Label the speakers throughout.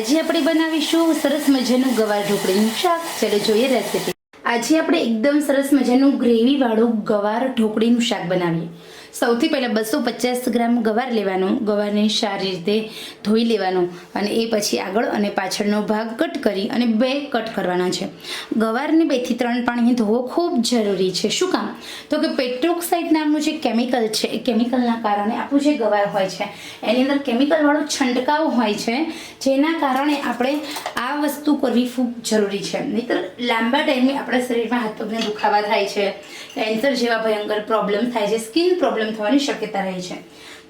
Speaker 1: આજે આપણે બનાવીશું સરસ મજાનું ગવાર ઢોકળીનું શાક. ચાલો જોઈએ રેસીપી આજે આપણે એકદમ સરસ મજાનું ગ્રેવી વાળું ગવાર ઢોકળીનું શાક બનાવીએ. સૌથી પહેલાં બસો પચાસ ગ્રામ ગવાર લેવાનું, ગવારને સારી રીતે ધોઈ લેવાનું અને એ પછી આગળ અને પાછળનો ભાગ કટ કરી અને બે કટ કરવાના છે. ગવારને બેથી ત્રણ પાણી ધોવો ખૂબ જરૂરી છે. શું કામ? તો કે પેટ્રોક્સાઇડ નામનું જે કેમિકલ છે, એ કેમિકલના કારણે આપણું જે ગવાર હોય છે, એની અંદર કેમિકલવાળો છંટકાવ હોય છે, જેના કારણે આપણે આ વસ્તુ કરવી ખૂબ જરૂરી છે. નહીતર લાંબા ટાઈમે આપણા શરીરમાં હાથ પગને દુખાવા થાય છે, કેન્સર જેવા ભયંકર પ્રોબ્લેમ થાય છે, સ્કિન પ્રોબ્લેમ થવાની શક્યતા રહે છે.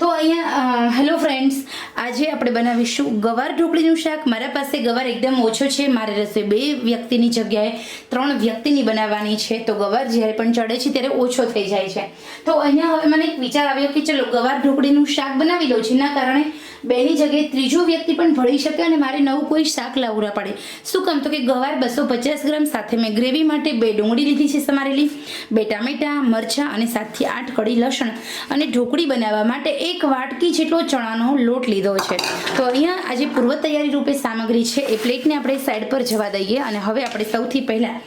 Speaker 1: તો અહીંયા હેલો ફ્રેન્ડ્સ આજે આપણે બનાવીશું ગવાર ઢોકળીનું શાક. મારા પાસે ગવાર એકદમ ઓછો છે. મારે રસોઈ બે વ્યક્તિની જગ્યાએ ત્રણ વ્યક્તિની બનાવવાની છે. તો ગવાર જ્યારે પણ ચડે છે ત્યારે ઓછો થઈ જાય છે. તો અહીંયા હવે મને એક વિચાર આવ્યો કે ચલો ગવાર ઢોકળીનું શાક બનાવી લઉં. જેના કારણે બેની જગ્યાએ ત્રીજો વ્યક્તિ પણ ભળી શકે અને મારે નવું કોઈ શાક લાવવું પડે. શું કામ? તો કે ગવાર બસો પચાસ ગ્રામ સાથે મેં ગ્રેવી માટે બે ડુંગળી લીધી છે સમારેલી. બે ટામેટાં, મરચાં અને સાતથી આઠ કડી લસણ અને ઢોકળી બનાવવા માટે એક વાટકી જેટલો ચણાનો લોટ લીધો છે. તો અહીંયા આજે પૂર્વ તૈયારી રૂપે સામગ્રી છે. એ પ્લેટને આપણે સાઈડ પર જવા દઈએ અને હવે આપણે સૌથી પહેલાં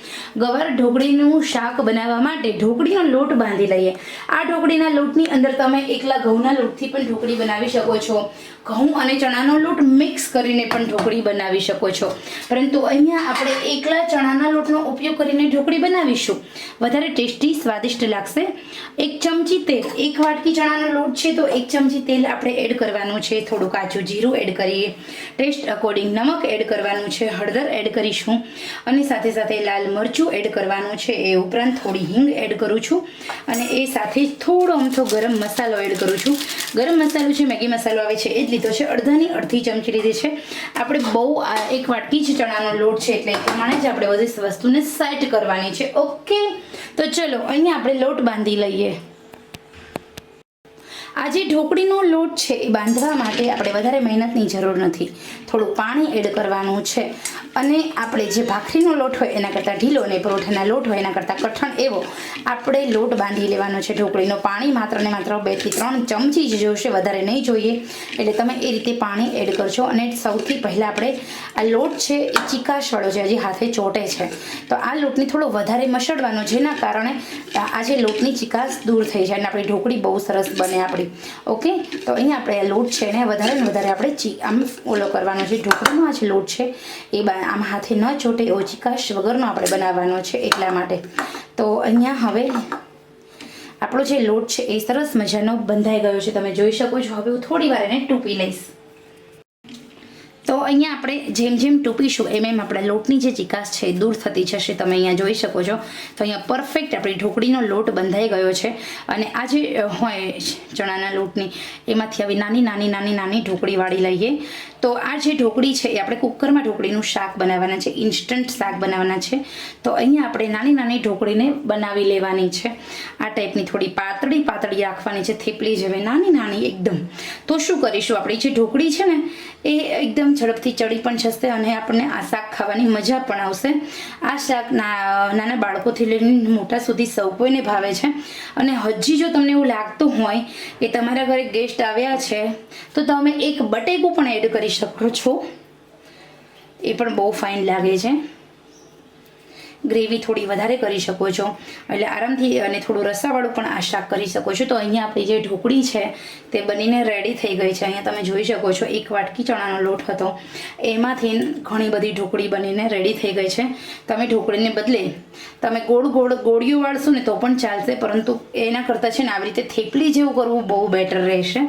Speaker 1: ગવાર ઢોકળીનું શાક બનાવવા માટે ઢોકળીનો લોટ બાંધી લઈએ. આ ઢોકળીના લોટની અંદર તમે એકલા ઘઉંના લોટથી પણ ઢોકળી બનાવી શકો છો. ઘઉં અને ચણાનો લોટ મિક્સ કરીને પણ ઢોકળી બનાવી શકો છો. પરંતુ અહીંયા આપણે એકલા ચણાના લોટનો ઉપયોગ કરીને ઢોકળી બનાવીશું. વધારે ટેસ્ટી, સ્વાદિષ્ટ લાગશે. એક ચમચી તેલ, એક વાટકી ચણાનો લોટ છે, તો એક ચમચી તેલ આપણે એડ કરવાનું છે, થોડું કાચું જીરું એડ કરીએ ટેસ્ટ અકોર્ડિંગ નમક એડ કરવાનું છે, હળદર એડ કરીશું, અને સાથે સાથે લાલ મરચું એડ કરવાનું છે, એ ઉપરાંત થોડી હિંગ એડ કરું છું, અને એ સાથે જ થોડો અમથો ગરમ મસાલો એડ કરું છું. ગરમ મસાલો છે મેગી મસાલો આવે છે, એ જ લીધો છે, અડધાની અડધી ચમચી લીધી છે. આપણે બહુ એક વાટકી જ ચણાનો લોટ છે, એટલે એ પ્રમાણે જ આપણે બધી વસ્તુને સેટ કરવાની છે ઓકે તો ચલો, અહીંયા આપણે લોટ બાંધી લઈએ. આ જે ઢોકળીનો લોટ છે એ બાંધવા માટે આપણે વધારે મહેનતની જરૂર નથી. થોડું પાણી એડ કરવાનું છે. અને આપણે જે ભાખરીનો લોટ હોય એના કરતાં ઢીલો અને પરોઠાના લોટ હોય એના કરતાં કઠણ એવો આપણે લોટ બાંધી લેવાનો છે ઢોકળીનો. પાણી માત્ર ને માત્ર બેથી ત્રણ ચમચી જ જોશે, વધારે નહીં જોઈએ. એટલે તમે એ રીતે પાણી એડ કરજો અને સૌથી પહેલાં આપણે આ લોટ છે એ ચીકાશવાળો છે, હજી હાથે ચોટે છે. તો આ લોટને થોડો વધારે મસળવાનો, જેના કારણે આ જે લોટની ચીકાશ દૂર થઈ જાય અને આપણી ઢોકળી બહુ સરસ બને આપણી. ઓકે? તો અહીંયા આપણે આ લોટ છે એને વધારે ને વધારે આપણે ચી આમ ઓલો કરવાનો છે. ઢોકળીનો આ જે લોટ છે એ બા- આમ હાથે ન ચોટે એવો ચિકાશ વગરનો આપણે બનાવવાનો છે એટલા માટે. તો અહીંયા હવે આપણો જે લોટ છે એ સરસ મજાનો બંધાઈ ગયો છે. તમે જોઈ શકો છો. હવે હું થોડી વાર એને ટૂંપી લઈશ. તો અહીંયા આપણે જેમ જેમ ટૂંપીશું એમ એમ આપણા લોટની જે ચિકાસ છે દૂર થતી જશે. તમે અહીંયા જોઈ શકો છો. તો અહીંયા પરફેક્ટ આપણી ઢોકળીનો લોટ બંધાઈ ગયો છે. અને આ જે હોય ચણાના લોટની, એમાંથી આવી નાની નાની નાની નાની ઢોકળી વાળી લઈએ. તો આ જે ઢોકળી છે એ આપણે કુકરમાં ઢોકળીનું શાક બનાવવાના છે. ઇન્સ્ટન્ટ શાક બનાવવાના છે. તો અહીંયા આપણે નાની નાની ઢોકળીને બનાવી લેવાની છે. આ ટાઈપની થોડી પાતળી પાતળી રાખવાની છે. થેપલી જેવી નાની નાની એકદમ. તો શું કરીશું? આપણી જે ઢોકળી છે ને, એ એકદમ ઝડપથી ચડી પણ જશે અને આપણને આ શાક ખાવાની મજા પણ આવશે. આ શાક નાના બાળકોથી લઈને મોટા સુધી સૌ કોઈને ભાવે છે. અને હજી જો તમને એવું લાગતું હોય કે તમારા ઘરે ગેસ્ટ આવ્યા છે, તો તમે એક બટેકું પણ એડ કરી શકો છો. એ પણ બહુ ફાઇન લાગે છે. ગ્રેવી થોડી વધારે કરી શકો છો. એટલે આરામથી અને થોડું રસાવાળું પણ આ શાક કરી શકો છો. તો અહીંયા આપણી જે ઢોકળી છે, તે બનીને રેડી થઈ ગઈ છે. અહીંયા તમે જોઈ શકો છો, એક વાટકી ચણાનો લોટ હતો. એમાંથી ઘણી બધી ઢોકળી બનીને રેડી થઈ ગઈ છે. તમે ઢોકળીને બદલે તમે ગોળ ગોળ ગોળીઓ વાળશો ને તો પણ ચાલશે, પરંતુ એના કરતાં છે ને આવી રીતે થેપલી જેવું કરવું બહુ બેટર રહેશે.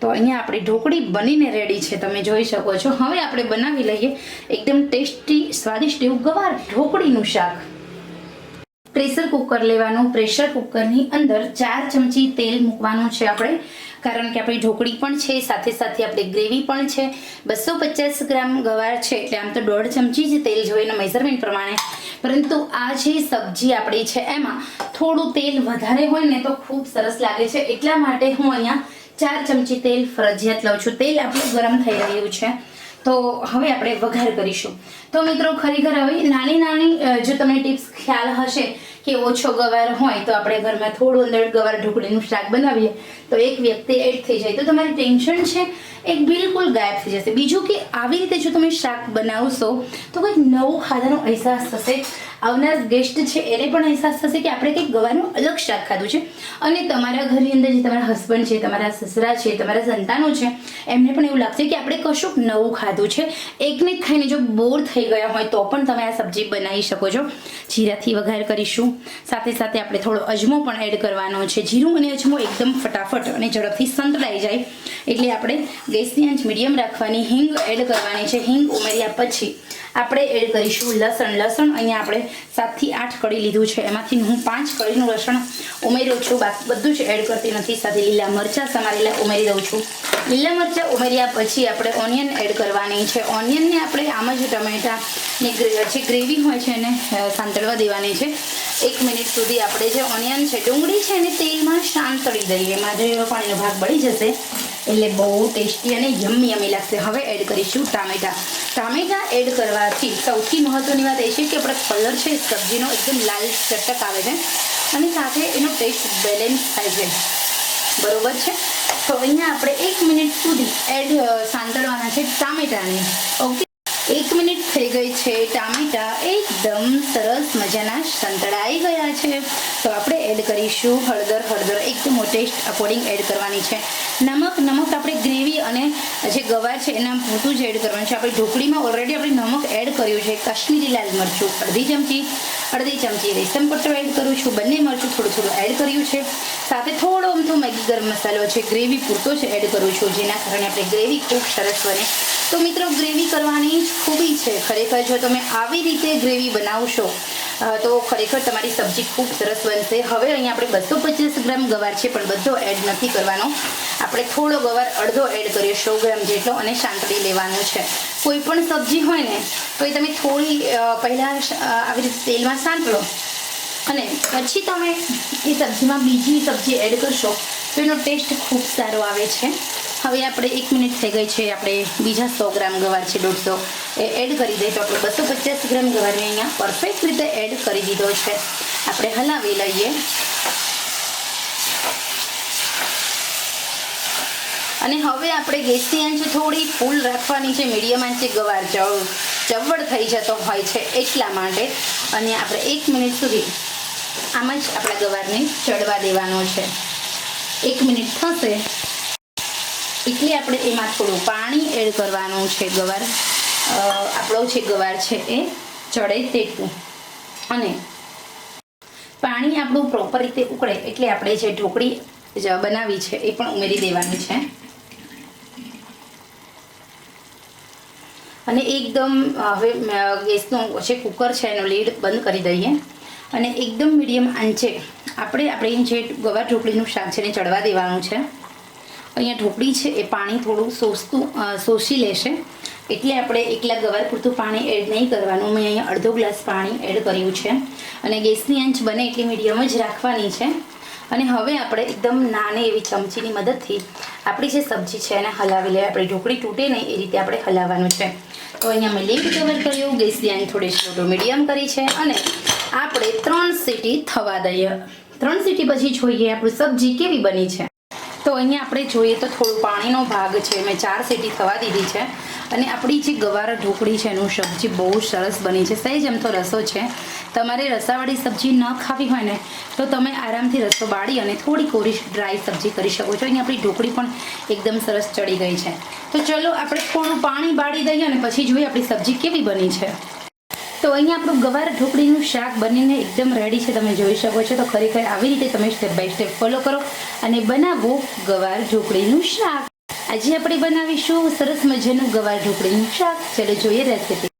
Speaker 1: તો અહીંયા આપણી ઢોકળી બનીને રેડી છે. તમે જોઈ શકો છો. હવે આપણે બનાવી લઈએ એકદમ ટેસ્ટી, સ્વાદિષ્ટ એવું ગવાર ઢોકળીનું શાક. પ્રેશર કુકર લેવાનું, પ્રેશર કુકરની અંદર ચાર ચમચી તેલ મૂકવાનું છે આપણે. કારણ કે આપણી ઢોકળી પણ છે, સાથે સાથે આપણી ગ્રેવી પણ છે. બસો પચાસ ગ્રામ ગવાર છે, એટલે આમ તો દોઢ ચમચી જ તેલ જોઈએ મેઝરમેન્ટ પ્રમાણે. પરંતુ આ જે સબ્જી આપણી છે, એમાં થોડું તેલ વધારે હોય ને તો ખૂબ સરસ લાગે છે. એટલા માટે હું અહીંયા ચાર ચમચી તેલ ફરજિયાત લઉં છું. તેલ આપણું ગરમ થઈ રહ્યું છે. તો હવે આપણે વઘાર કરીશું. તો મિત્રો, ખરેખર હવે નાની નાની જો તમને ટિપ્સ ખ્યાલ હશે કે ઓછો ગવાર હોય તો આપણે ઘરમાં થોડું અંદર ગવાર ઢોકળીનું શાક બનાવીએ, તો એક વ્યક્તિ એડ થઈ જાય. તો તમારી ટેન્શન છે, એક બિલકુલ ગાયબ થઈ જશે. બીજું કે આવી રીતે જો તમે શાક બનાવશો, તો કંઈક નવું ખાધાનો અહેસાસ થશે. આવનાર ગેસ્ટ છે, એને પણ અહેસાસ થશે કે આપણે કંઈક ગવાનું અલગ શાક ખાધું છે. અને તમારા ઘરની અંદર જે તમારા હસબન્ડ છે, તમારા સસરા છે, તમારા સંતાનો છે, એમને પણ એવું લાગશે કે આપણે કશુંક નવું ખાધું છે. એકને ખાઈને જો બોર થઈ ગયા હોય તો પણ તમે આ સબ્જી બનાવી શકો છો. જીરાથી વઘાર કરીશું. સાથે સાથે આપણે થોડો અજમો પણ એડ કરવાનો છે. જીરું અને અજમો એકદમ ફટાફટ અને ઝડપથી સંતળાઈ જાય. એટલે આપણે ગેસની આંચ મીડિયમ રાખવાની, હિંગ એડ કરવાની છે. હિંગ ઉમેર્યા પછી આપણે એડ કરીશું લસણ. લસણ અહીંયા આપણે સાતથી આઠ કળી લીધું છે. એમાંથી હું પાંચ કળીનું લસણ ઉમેર્યું છું. બાકી બધું જ એડ કરતી નથી. સાથે લીલા મરચાં સમારેલા ઉમેરી દઉં છું. લીલા મરચાં ઉમેર્યા પછી આપણે ઓનિયન એડ કરવાની છે. ઓનિયનને આપણે આમ જ ટમેટાની જે ગ્રેવી હોય છે એને સાંતળવા દેવાની છે. એક મિનિટ સુધી આપણે જે ઓનિયન છે, ડુંગળી છે એને તેલમાં સાંતળી દઈએ. એમાં જે પાણીનો ભાગ બળી જશે. એટલે બહુ ટેસ્ટી અને યમ્મી યમી લાગશે. હવે એડ કરીશું ટામેટા. ટામેટા એડ કરવાથી સૌથી મહત્ત્વની વાત એ છે કે આપણે કલર છે, સબ્જીનો એકદમ લાલ ચટક આવે છે અને સાથે એનો ટેસ્ટ બેલેન્સ થાય છે. બરોબર છે? તો અહીંયા આપણે એક મિનિટ સુધી એડ સાંતળવાના છે ટામેટાને. ઓકે એક મિનિટ થઈ ગઈ છે ટામેટા. એકદમ સરસ મજાના સંતળાઈ ગયા છે. તો આપણે એડ કરીશું હળદર હળદર. એકદમ ટેસ્ટ અકોર્ડિંગ એડ કરવાની છે. નમક નમક આપણે ગ્રેવી અને જે ગવાર છે એના પૂરતું જ એડ કરવાનું છે. આપણે ઢોકળીમાં ઓલરેડી આપણે નમક એડ કર્યું છે. કાશ્મીરી લાલ મરચું, અડધી ચમચી અડધી ચમચી રેશમ પટ્ટો એડ કરું છું. બંને મરચું થોડું થોડું એડ કર્યું છે. સાથે થોડો અમથો મેગી ગરમ મસાલો છે. ગ્રેવી પૂરતો જ એડ કરું છું, જેના કારણે આપણે ગ્રેવી ખૂબ સરસ બને. તો મિત્રો, ગ્રેવી કરવાની જ ખૂબી છે. ખરેખર જો તમે આવી રીતે ગ્રેવી બનાવશો તો ખરેખર તમારી સબ્જી ખૂબ સરસ બનશે હવે અહીંયા આપણે બસો પચાસ ગ્રામ ગવાર છે, પણ બધો એડ નથી કરવાનો. આપણે થોડો ગવાર અડધો એડ કરીએ, સો ગ્રામ જેટલો, અને સાંતળી લેવાનો છે. કોઈ પણ સબ્જી હોય ને, તો એ તમે થોડી પહેલાં આવી રીતે તેલમાં સાંતળો. અને પછી તમે એ સબ્જીમાં બીજી સબ્જી એડ કરશો, તો એનો ટેસ્ટ ખૂબ સારો આવે છે. હવે આપણે એક મિનિટ થઈ ગઈ છે, આપણે બીજા સો ગ્રામ ગવાર છે, દોઢસો. એ એડ કરી દઈએ તો આપણે બસો પચાસ ગ્રામ ગવારને અહીંયા પરફેક્ટ રીતે એડ કરી દીધો છે. આપણે હલાવી લઈએ. અને હવે આપણે ગેસની આંચ થોડી ફૂલ રાખવાની છે. મીડિયમ આંચે ગવાર ચવ ચવડ થઈ જતો હોય છે એટલા માટે. અને આપણે એક મિનિટ સુધી આમ જ આપણા ગવારને ચડવા દેવાનો છે. એક મિનિટ થશે એટલે આપણે એમાં થોડું પાણી એડ કરવાનું છે ગવાર. આપણો જે ગવાર છે એ ચડે તેટલું. અને પાણી આપણું પ્રોપર રીતે ઉકળે એટલે આપણે જે ઢોકળી બનાવી છે એ પણ ઉમેરી દેવાની છે. અને એકદમ હવે ગેસનું જે કુકર છે એનો લીડ બંધ કરી દઈએ. અને એકદમ મીડિયમ આંચે આપણે આપણે જે ગવા ઢોકળીનું શાક છે એને ચડવા દેવાનું છે. અહીંયા ઢોકળી છે, એ પાણી થોડું શોષતું શોષી લેશે. એટલે આપણે એકલા ગવાર પૂરતું પાણી એડ નહીં કરવાનું. મેં અહીંયા અડધો ગ્લાસ પાણી એડ કર્યું છે. અને ગેસની આંચ બને એટલી મીડિયમ જ રાખવાની છે. અને હવે આપણે એકદમ નાની એવી ચમચીની મદદથી આપણી જે સબ્જી છે એને હલાવી લઈએ. આપણી ઢોકળી તૂટે નહીં, એ રીતે આપણે હલાવવાનું છે. તો અહીંયા મેં લીડ કવર કર્યું, ગેસની આંચ થોડી સ્લો મીડિયમ કરી છે અને આપણે ત્રણ સીટી થવા દઈએ. ત્રણ સીટી પછી જોઈએ આપણું સબ્જી કેવી બની છે. તો અહીંયા આપણે જોઈએ તો થોડું પાણીનો ભાગ છે. મેં ચાર સીટી થવા દીધી છે. અને આપણી જે ગવારા ઢોકળી છે એનું સબ્જી બહુ સરસ બની છે. સહેજ એમ તો રસો છે. તમારે રસાવાળી સબ્જી ન ખાવી હોય ને, તો તમે આરામથી રસો બાળી અને થોડી કોરી ડ્રાય સબ્જી કરી શકો છો. અહીંયા આપણી ઢોકળી પણ એકદમ સરસ ચડી ગઈ છે. તો ચલો, આપણે થોડું પાણી બાળી દઈએ અને પછી જોઈએ આપણી સબ્જી કેવી બની છે. તો અહીંયા આપણું ગવાર ઢોકળીનું શાક બનીને એકદમ રેડી છે. તમે જોઈ શકો છો. તો ખરેખર આવી રીતે તમે સ્ટેપ બાય સ્ટેપ ફોલો કરો અને બનાવો ગવાર ઢોકળીનું શાક. આજે આપણે બનાવીશું સરસ મજાનું ગવાર ઢોકળીનું શાક. ચાલો જોઈએ રેસીપી